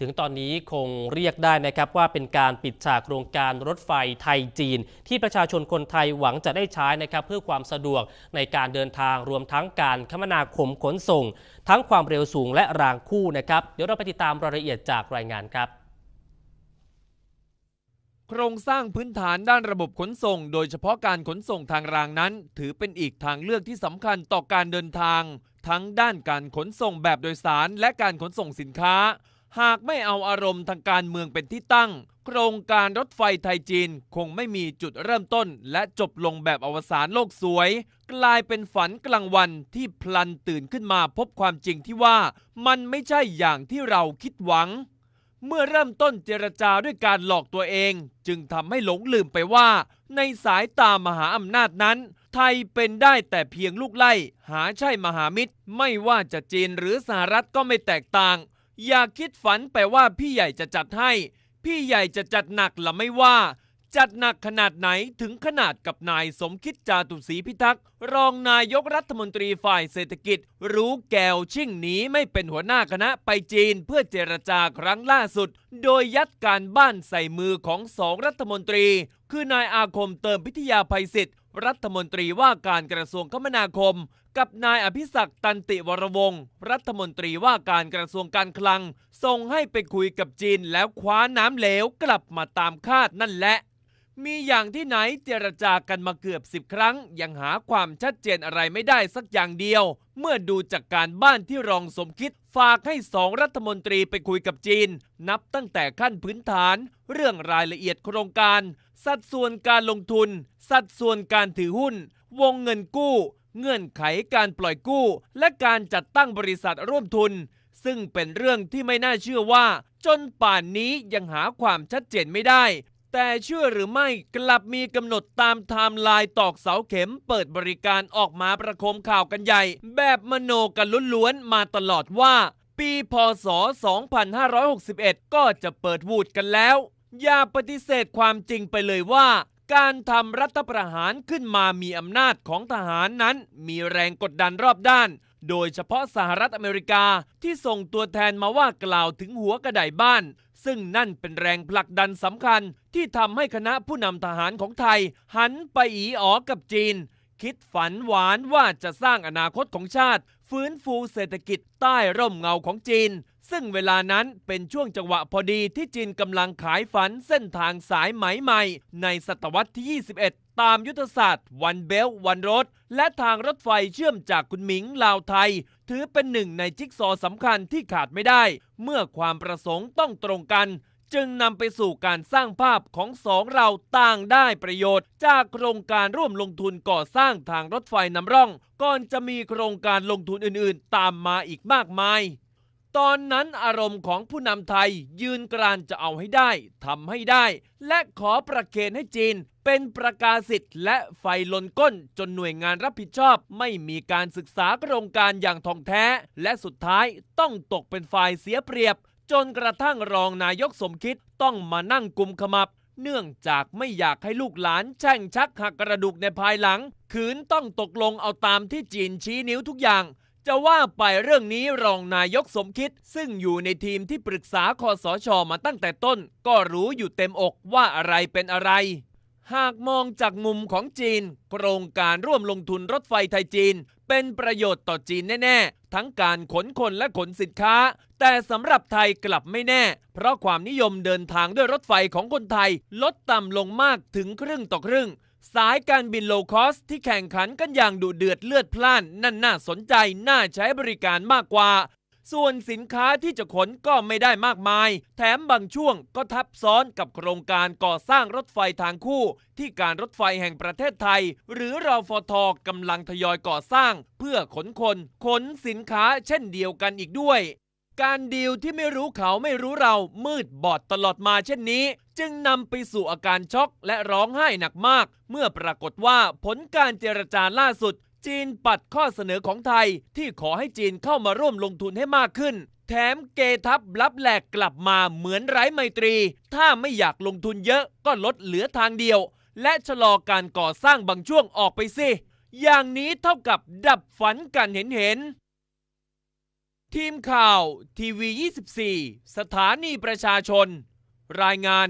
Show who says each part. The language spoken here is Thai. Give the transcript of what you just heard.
Speaker 1: ถึงตอนนี้คงเรียกได้นะครับว่าเป็นการปิดฉากโครงการรถไฟไทยจีน ที่ประชาชนคนไทยหวังจะได้ใช้นะครับเพื่อความสะดวกในการเดินทางรวมทั้งการคมนาคมขนส่ง ทั้งความเร็วสูงและรางคู่นะครับเดี๋ยวเราไปติดตามรายละเอียดจากรายงานครับ
Speaker 2: โครงสร้างพื้นฐานด้านระบบขนส่ง โดยเฉพาะการขนส่งทางรางนั้น ถือเป็นอีกทางเลือกที่สำคัญต่อการเดินทาง ทั้งด้านการขนส่งแบบโดยสารและการขนส่งสินค้า หากไม่เอาอารมณ์ทางการเมืองเป็นที่ตั้ง โครงการรถไฟไทยจีนคงไม่มีจุดเริ่มต้น และจบลงแบบอวสานโลกสวย กลายเป็นฝันกลางวันที่พลันตื่นขึ้นมาพบความจริงที่ว่ามันไม่ใช่อย่างที่เราคิดหวัง เมื่อเริ่มต้นเจรจาด้วยการหลอกตัวเอง จึงทำให้หลงลืมไปว่า ในสายตามหาอำนาจนั้นไทยเป็นได้แต่เพียงลูกไล่ หาใช่มหามิตร ไม่ว่าจะจีนหรือสหรัฐก็ไม่แตกต่าง อย่าคิดฝันไปว่าพี่ใหญ่จะจัดให้ พี่ใหญ่จะจัดหนักละไม่ว่า จัดหนักขนาดไหนถึงขนาดกับนายสมคิดจาตุศรีพิทักษ์รองนายกรัฐมนตรีฝ่ายเศรษฐกิจ รู้แก้วชิ่งหนีไม่เป็นหัวหน้าคณะไปจีนเพื่อเจรจาครั้งล่าสุด โดยยัดการบ้านใส่มือของสองรัฐมนตรี คือนายอาคมเติมพิทยาภัยศิษย์รัฐมนตรีว่าการกระทรวงคมนาคม กับนายอภิศักดิ์ตันติวรวงศ์รัฐมนตรีว่าการกระทรวงการคลัง ส่งให้ไปคุยกับจีนแล้วคว้าน้ำเหลวกลับมาตามคาดนั่นแหละ มีอย่างที่ไหนเจรจากันมาเกือบสิบครั้ง ยังหาความชัดเจนอะไรไม่ได้สักอย่างเดียว เมื่อดูจากการบ้านที่รองสมคิดฝากให้สองรัฐมนตรีไปคุยกับจีน นับตั้งแต่ขั้นพื้นฐาน เรื่องรายละเอียดโครงการ สัดส่วนการลงทุน สัดส่วนการถือหุ้น วงเงินกู้ เงื่อนไขการปล่อยกู้ และการจัดตั้งบริษัทร่วมทุน ซึ่งเป็นเรื่องที่ไม่น่าเชื่อว่า จนป่านนี้ยังหาความชัดเจนไม่ได้ แต่เชื่อหรือไม่กลับมีกำหนดตามไทม์ไลน์ตอกเสาเข็มเปิดบริการออกมาประโคมข่าวกันใหญ่ แบบมโนกันล้วนๆมาตลอดว่า ปีพศ 2561 ก็จะเปิดวูดกันแล้ว อย่าปฏิเสธความจริงไปเลยว่า การทำรัฐประหารขึ้นมามีอำนาจของทหารนั้น มีแรงกดดันรอบด้าน โดยเฉพาะสหรัฐอเมริกาที่ส่งตัวแทนมาว่ากล่าวถึงหัวกระไดบ้าน ซึ่งนั่นเป็นแรงผลักดันสำคัญที่ทำให้คณะผู้นำทหารของไทย หันไปอีอ๋อกับจีน คิดฝันหวานว่าจะสร้างอนาคตของชาติ ฟื้นฟูเศรษฐกิจใต้ร่มเงาของจีน ซึ่งเวลานั้นเป็นช่วงจังหวะพอดีที่จีนกำลังขายฝันเส้นทางสายไหมใหม่ ในศตวรรษที่ 21 ตามยุทธศาสตร์วันเบลวันรถ และทางรถไฟเชื่อมจากคุณหมิงลาวไทย ถือเป็นหนึ่งในจิ๊กซอสำคัญที่ขาดไม่ได้ เมื่อความประสงค์ต้องตรงกัน จึงนำไปสู่การสร้างภาพของสองเราต่างได้ประโยชน์ จากโครงการร่วมลงทุนก่อสร้างทางรถไฟนำร่อง ก่อนจะมีโครงการลงทุนอื่นๆ ตามมาอีกมากมาย ตอนนั้นอารมณ์ของผู้นำไทยยืนกรานจะเอาให้ได้ทำให้ได้ และขอประเคนให้จีน เป็นประกาศสิทธิ์และไฟลนก้นจนหน่วยงานรับผิดชอบ ไม่มีการศึกษาโครงการอย่างท่องแท้ และสุดท้ายต้องตกเป็นฝ่ายเสียเปรียบ จนกระทั่งรองนายกสมคิดต้องมานั่งกุมขมับ เนื่องจากไม่อยากให้ลูกหลานแช่งชักหักกระดูกในภายหลัง ขืนต้องตกลงเอาตามที่จีนชี้นิ้วทุกอย่าง จะว่าไปเรื่องนี้รองนายกสมคิด ซึ่งอยู่ในทีมที่ปรึกษาคอสชมาตั้งแต่ต้น ก็รู้อยู่เต็มอกว่าอะไรเป็นอะไร หากมองจากมุมของจีน โครงการร่วมลงทุนรถไฟไทยจีน เป็นประโยชน์ต่อจีนแน่ ๆ ทั้งการขนคนและขนสินค้า แต่สำหรับไทยกลับไม่แน่ เพราะความนิยมเดินทางด้วยรถไฟของคนไทย ลดต่ำลงมากถึงครึ่งต่อครึ่ง สายการบินโลคอสที่แข่งขันกันอย่างดุเดือดเลือดพล่านนั่นน่าสนใจน่าใช้บริการมากกว่า ส่วนสินค้าที่จะขนก็ไม่ได้มากมาย แถมบางช่วงก็ทับซ้อนกับโครงการก่อสร้างรถไฟทางคู่ ที่การรถไฟแห่งประเทศไทย หรือรอฟทกำลังทยอยก่อสร้าง เพื่อขนคนขนสินค้าเช่นเดียวกันอีกด้วยการดีลที่ไม่รู้เขาไม่รู้เรามืดบอดตลอดมาเช่นนี้ จึงนำไปสู่อาการช็อกและร้องไห้หนักมาก เมื่อปรากฏว่าผลการเจรจาล่าสุด จีนปัดข้อเสนอของไทย ที่ขอให้จีนเข้ามาร่วมลงทุนให้มากขึ้น แถมเกทับลับแหลกกลับมาเหมือนไร้ไมตรี ถ้าไม่อยากลงทุนเยอะก็ลดเหลือทางเดียว และชะลอการก่อสร้างบางช่วงออกไปสิ อย่างนี้เท่ากับดับฝันกันเห็นเห็นทีมข่าว ทีวี 24 สถานีประชาชน รายงาน